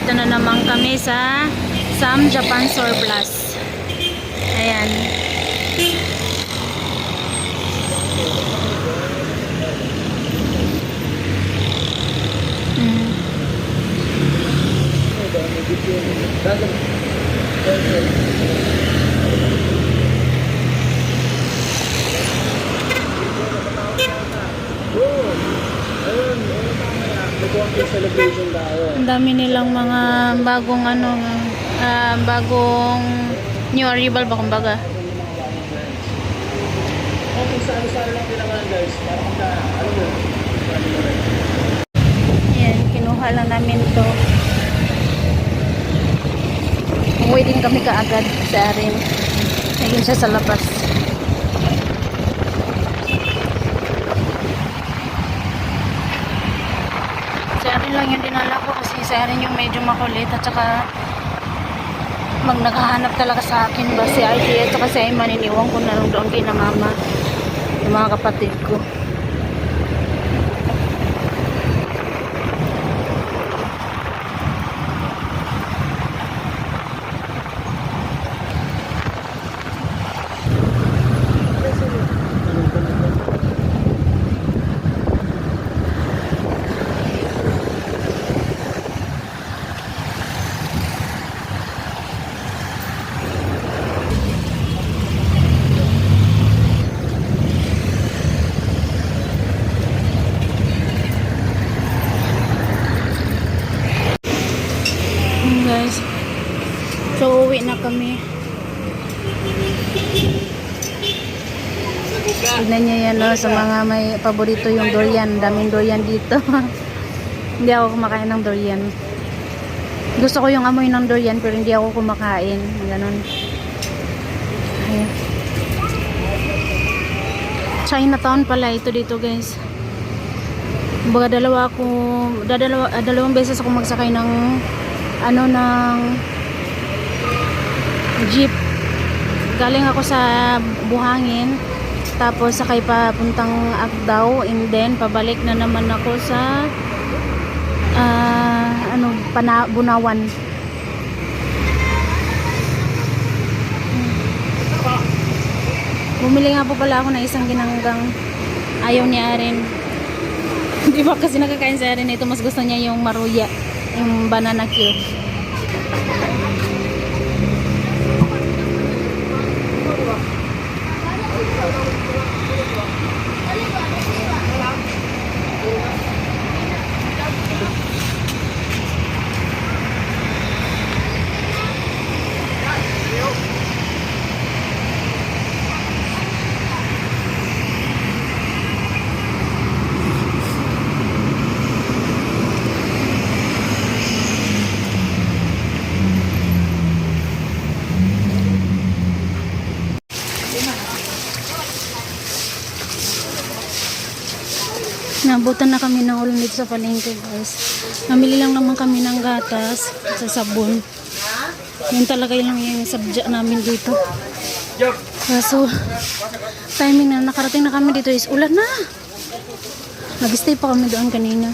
Nandito na naman kami sa Sam Japan Surplus. Ayan. Celebration tayo. Ang dami nilang mga bagong ano, ah, bagong new arrival ba kumbaga. Okay, saan-saan lang kailangan guys. Para pagka, ano mo, Ayan, kinuha lang namin to. Umuwi din kami kaagad sa arin. Ayun siya sa labas. Sa arin lang yung dinala ko kasi sa arin yung medyo makulit at saka mag naghahanap talaga sa akin ba si RJ at saka si Ayman ko na lang doon kay na mama yung mga kapatid ko. Yun, guys. So, uwi na kami. Tignan niyo yan, no, sa mga may paborito yung durian. Daming durian dito. hindi ako kumakain ng durian. Gusto ko yung amoy ng durian, pero hindi ako kumakain. Ganon. Ay. Chinatown pala ito dito, guys. Kumbaga dalawa ako, dadalawa, ah, dalawang beses ako magsakay ng ano ng jeep. Galing ako sa Buhangin. Tapos sakay pa puntang Agdao and then pabalik na naman ako sa ah, ano Pana, Bunawan. Bumili nga po pala ako ng isang ginanggang ayaw niya rin. Di ba kasi nakakain sa rin ito, mas gusto niya yung maruya, yung banana cue. Nabutan na kami ng ulan dito sa palengke guys. Namili lang naman kami ng gatas sa sabon. Yun talaga lang yung subject namin dito. Kaso, timing na nakarating na kami dito is ulan na. Nag-stay pa kami doon kanina.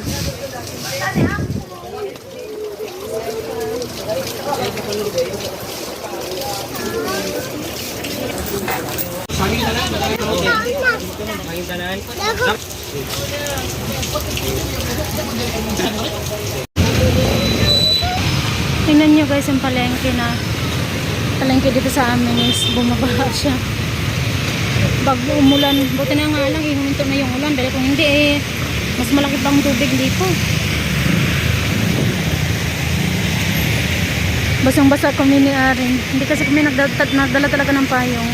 Tingnan nyo guys yung palengke na palengke dito sa amin is bumabaha siya. Bago umulan, buti na nga lang ihuminto na yung ulan dahil kung hindi eh mas malaki pang tubig dito. Basang basa kami ni Arin. Hindi kasi kami nagdala talaga ng payong.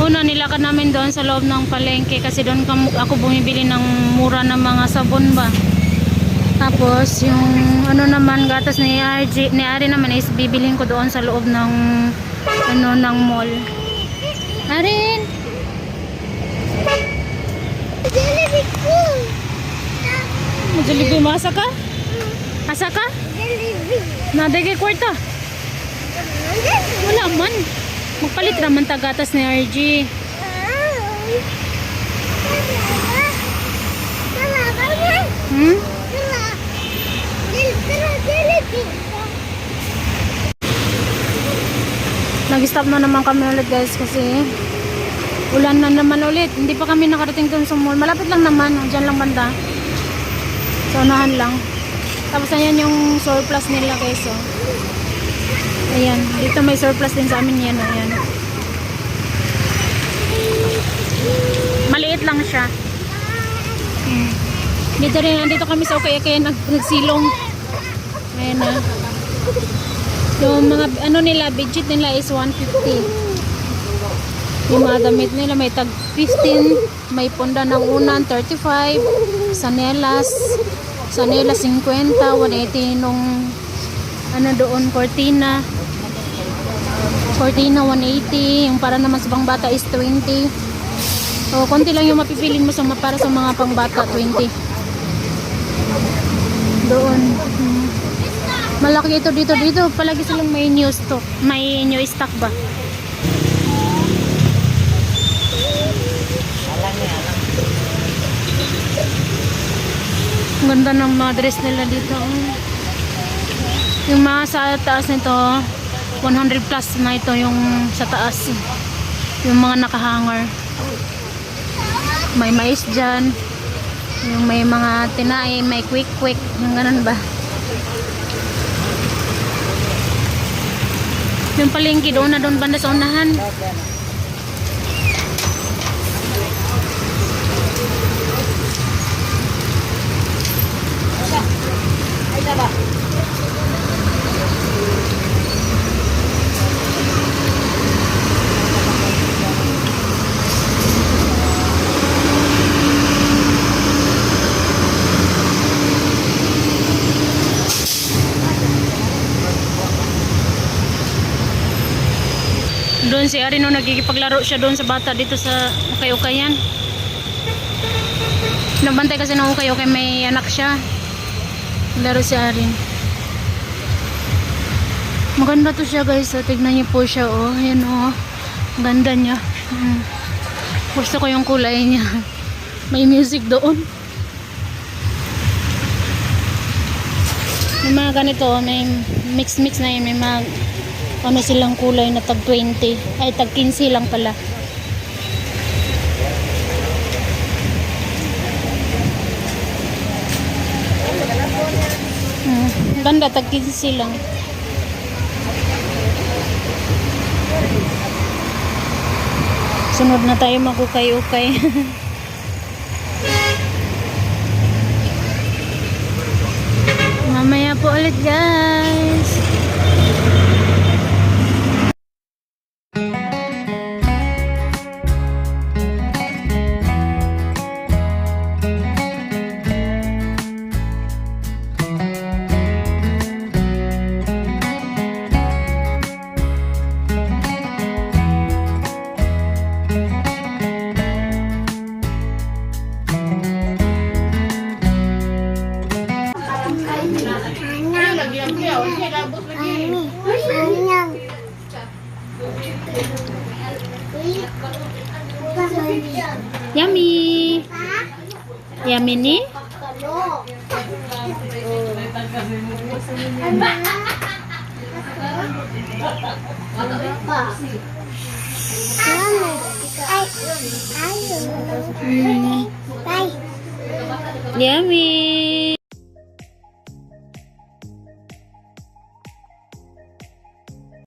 Una, nilakad namin doon sa loob ng palengke kasi doon ako bumibili ng mura ng mga sabon ba. Tapos, yung ano naman, gatas ni RG, ni Ari naman is bibilhin ko doon sa loob ng ano, ng mall. Arin! Jollibee ko. Jollibee, masa ka? Asa ka? Jollibee. Naday kay kwarta. Wala man. Magpalit naman ta gatas ni RG. Hmm? Nag-stop na naman kami ulit guys kasi ulan na naman ulit. Hindi pa kami nakarating dun sa mall. Malapit lang naman. Diyan lang banda. Sa unahan lang. Tapos ayan yung surplus nila guys. Oh. Ayan. Dito may surplus din sa amin yan. Ayan. Maliit lang siya. Hmm. Dito rin. Dito kami sa Ukay kaya nag nagsilong. Ayan na. Yung mga ano nila, budget nila is 150. Yung mga damit nila may tag 15, may punda ng unan 35, sanelas, sanelas 50, 180 nung ano doon, cortina. Cortina 180, yung para naman sa pangbata is 20. So, konti lang yung mapipilin mo sa para sa mga pangbata 20. Doon. Hmm. Malaki ito dito dito. Palagi silang may new stock. May new stock ba? Ang Ganda ng mga dress nila dito. oh. Yung mga sa taas nito, 100 plus na ito yung sa taas. Yung mga nakahanger. May mais dyan. Yung may mga tinay, may quick quick. Yung ganun ba? Yung palengke doon na doon banda sa unahan. Doon si Arin no, nagkikipaglaro siya doon sa bata dito sa Ukay-Ukayan. Nabantay kasi ng Ukay-Ukay may anak siya. Laro si Arin. Maganda to siya guys. So, tignan niyo po siya oh. Ayan oh. Ganda niya. Mm. Gusto ko yung kulay niya. May music doon. May mga ganito, may mix-mix na yun. May mga ano silang kulay na tag 20 ay tag 15 lang pala. Hmm, ganda tag 15 lang. Sunod na tayo magukay-ukay. Mamaya po ulit guys Mami, sayang. Yummy. Yummy ni? Yummy.